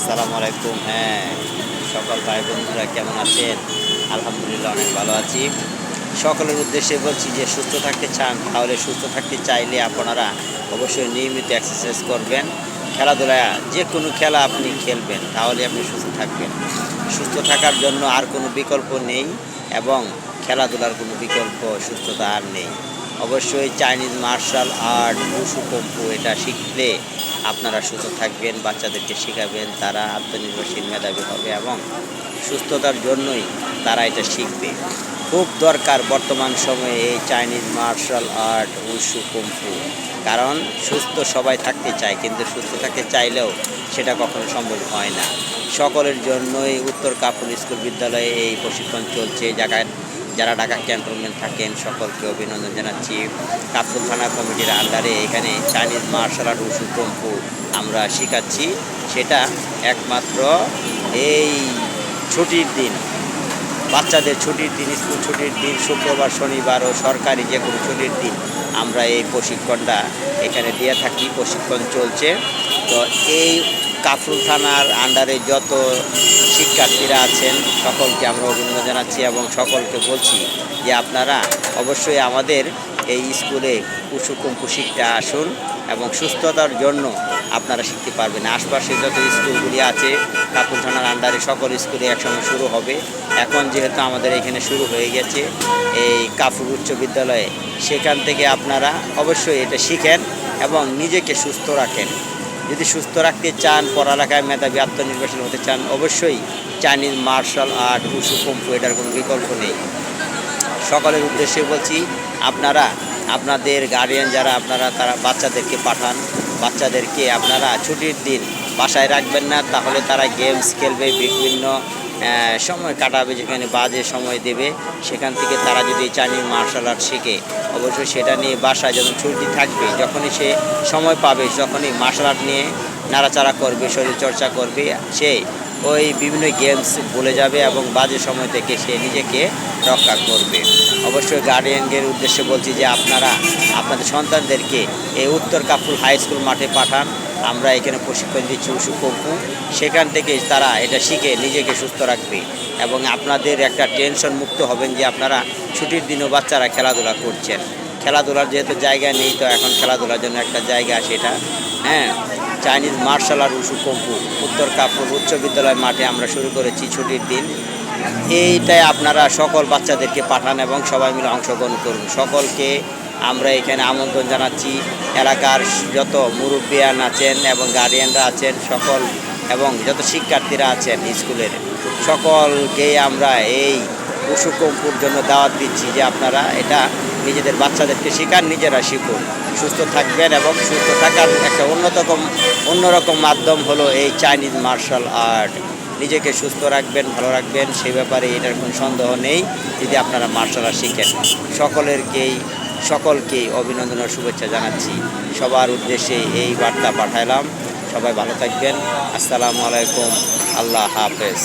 আসসালামু আলাইকুম। হ্যাঁ সকল ভাই বন্ধুরা কেমন আছেন? আলহামদুলিল্লাহ অনেক ভালো আছি। সকলের উদ্দেশ্যে বলছি যে, সুস্থ থাকতে চান, তাহলে সুস্থ থাকতে চাইলে আপনারা অবশ্যই নিয়মিত এক্সারসাইজ করবেন। খেলাধুলা যে কোনো খেলা আপনি খেলবেন, তাহলে আপনি সুস্থ থাকবেন। সুস্থ থাকার জন্য আর কোনো বিকল্প নেই এবং খেলাধুলার কোনো বিকল্প সুস্থতা আর নেই। অবশ্যই চাইনিজ মার্শাল আর্ট উসু এটা শিখলে আপনারা সুস্থ থাকবেন, বাচ্চাদেরকে শেখাবেন, তারা আত্মনির্ভরশীল মেধাবী হবে এবং সুস্থতার জন্যই তারা এটা শিখবে। খুব দরকার বর্তমান সময়ে এই Chinese martial art wushu kempo কারণ সুস্থ সবাই থাকতে চায়, কিন্তু সুস্থ থাকতে চাইলেও সেটা কখনো সম্ভব হয় না। সকলের জন্যই উত্তর কাপুর স্কুল বিদ্যালয়ে এই প্রশিক্ষণ চলছে জায়গায় যারা ঢাকা ক্যান্টনমেন্ট থাকেন, সকলকে অভিনন্দন জানাচ্ছি। কাপুর থানা কমিটির আন্ডারে এখানে Chinese martial art wushu kempo আমরা শেখাচ্ছি। সেটা একমাত্র এই ছুটির দিন। বাচ্চাদের ছুটির দিন, স্কুল ছুটির দিন, শুক্রবার, শনিবার ও সরকারি যে কোনো ছুটির দিন আমরা এই প্রশিক্ষণটা এখানে দিয়ে থাকি। প্রশিক্ষণ চলছে। তো এই কাফরুল থানার আন্ডারে যত শিক্ষার্থীরা আছেন, সকলকে আমরা অভিনন্দন জানাচ্ছি এবং সকলকে বলছি যে আপনারা অবশ্যই আমাদের এই স্কুলে কুসুকুম্পু শিখতে আসুন এবং সুস্থতার জন্য আপনারা শিখতে পারবেন। আশপাশে যত স্কুলগুলি আছে, কাপুর থানার আন্ডারে সকল স্কুলে একসঙ্গে শুরু হবে। এখন যেহেতু আমাদের এখানে শুরু হয়ে গেছে, এই কাপুর উচ্চ বিদ্যালয়ে, সেখান থেকে আপনারা অবশ্যই এটা শিখেন এবং নিজেকে সুস্থ রাখেন। যদি সুস্থ রাখতে চান, পড়ালেখায় মেধাবী, আত্মনির্ভরশীল হতে চান, অবশ্যই Chinese martial art wushu kempo এটার কোনো বিকল্প নেই। সকলের উদ্দেশ্যে বলছি, আপনারা, আপনাদের গার্ডিয়ান যারা, আপনারা, তারা বাচ্চাদেরকে পাঠান। বাচ্চাদেরকে আপনারা ছুটির দিন বাসায় রাখবেন না, তাহলে তারা গেমস খেলবে, বিভিন্ন সময় কাটাবে, যেখানে বাজে সময় দেবে, সেখান থেকে তারা যদি চাইনিজ মার্শাল আর্ট শেখে, অবশ্যই সেটা নিয়ে বাসায় যখন ছুটি থাকবে, যখনই সে সময় পাবে, যখনই মার্শাল আর্ট নিয়ে নাড়াচাড়া করবে, শরীর চর্চা করবে, সে ওই বিভিন্ন গেমস ভুলে যাবে এবং বাজে সময় থেকে সে নিজেকে রক্ষা করবে। অবশ্যই গার্ডিয়ানদের উদ্দেশ্যে বলছি যে আপনারা, আপনাদের সন্তানদেরকে এই উত্তর কাপুর হাই স্কুল মাঠে পাঠান আমরা এখানে প্রশিক্ষণ দিচ্ছি উসু কম্পু সেখান থেকে তারা এটা শিখে নিজেকে সুস্থ রাখবে এবং আপনাদের একটা টেনশন মুক্ত হবেন যে আপনারা ছুটির দিনও বাচ্চারা খেলাধুলা করছেন। খেলাধুলার যেহেতু জায়গা নেই, তো এখন খেলাধুলার জন্য একটা জায়গা সেটা হ্যাঁ Chinese martial art wushu kempo উত্তর কাপুর উচ্চ বিদ্যালয় মাঠে আমরা শুরু করেছি ছুটির দিন। এইটাই আপনারা সকল বাচ্চাদেরকে পাঠান এবং সবাই মিলে অংশগ্রহণ করুন। সকলকে আমরা এখানে আমন্ত্রণ জানাচ্ছি। এলাকার যত মুরব্বিয়ান আছেন এবং গার্ডিয়ানরা আছেন সকল এবং যত শিক্ষার্থীরা আছেন স্কুলের সকলকেই আমরা এই পশু কম্পুর জন্য দাওয়াত দিচ্ছি যে আপনারা এটা নিজেদের বাচ্চাদেরকে শেখান, নিজেরা শিখুন। সুস্থ থাকবেন এবং সুস্থ থাকার একটা অন্যতম অন্যরকম মাধ্যম হলো এই চাইনিজ মার্শাল আর্ট নিজেকে সুস্থ রাখবেন, ভালো রাখবেন, সেই ব্যাপারে এটার কোনো সন্দেহ নেই যদি আপনারা মার্শাল আর্ট শিখেন। সকলেরকেই, সকলকেই অভিনন্দন ও শুভেচ্ছা জানাচ্ছি। সবার উদ্দেশ্যে এই বার্তা পাঠালাম সবাই ভালো থাকবেন। আসসালামু আলাইকুম। আল্লাহ হাফেজ।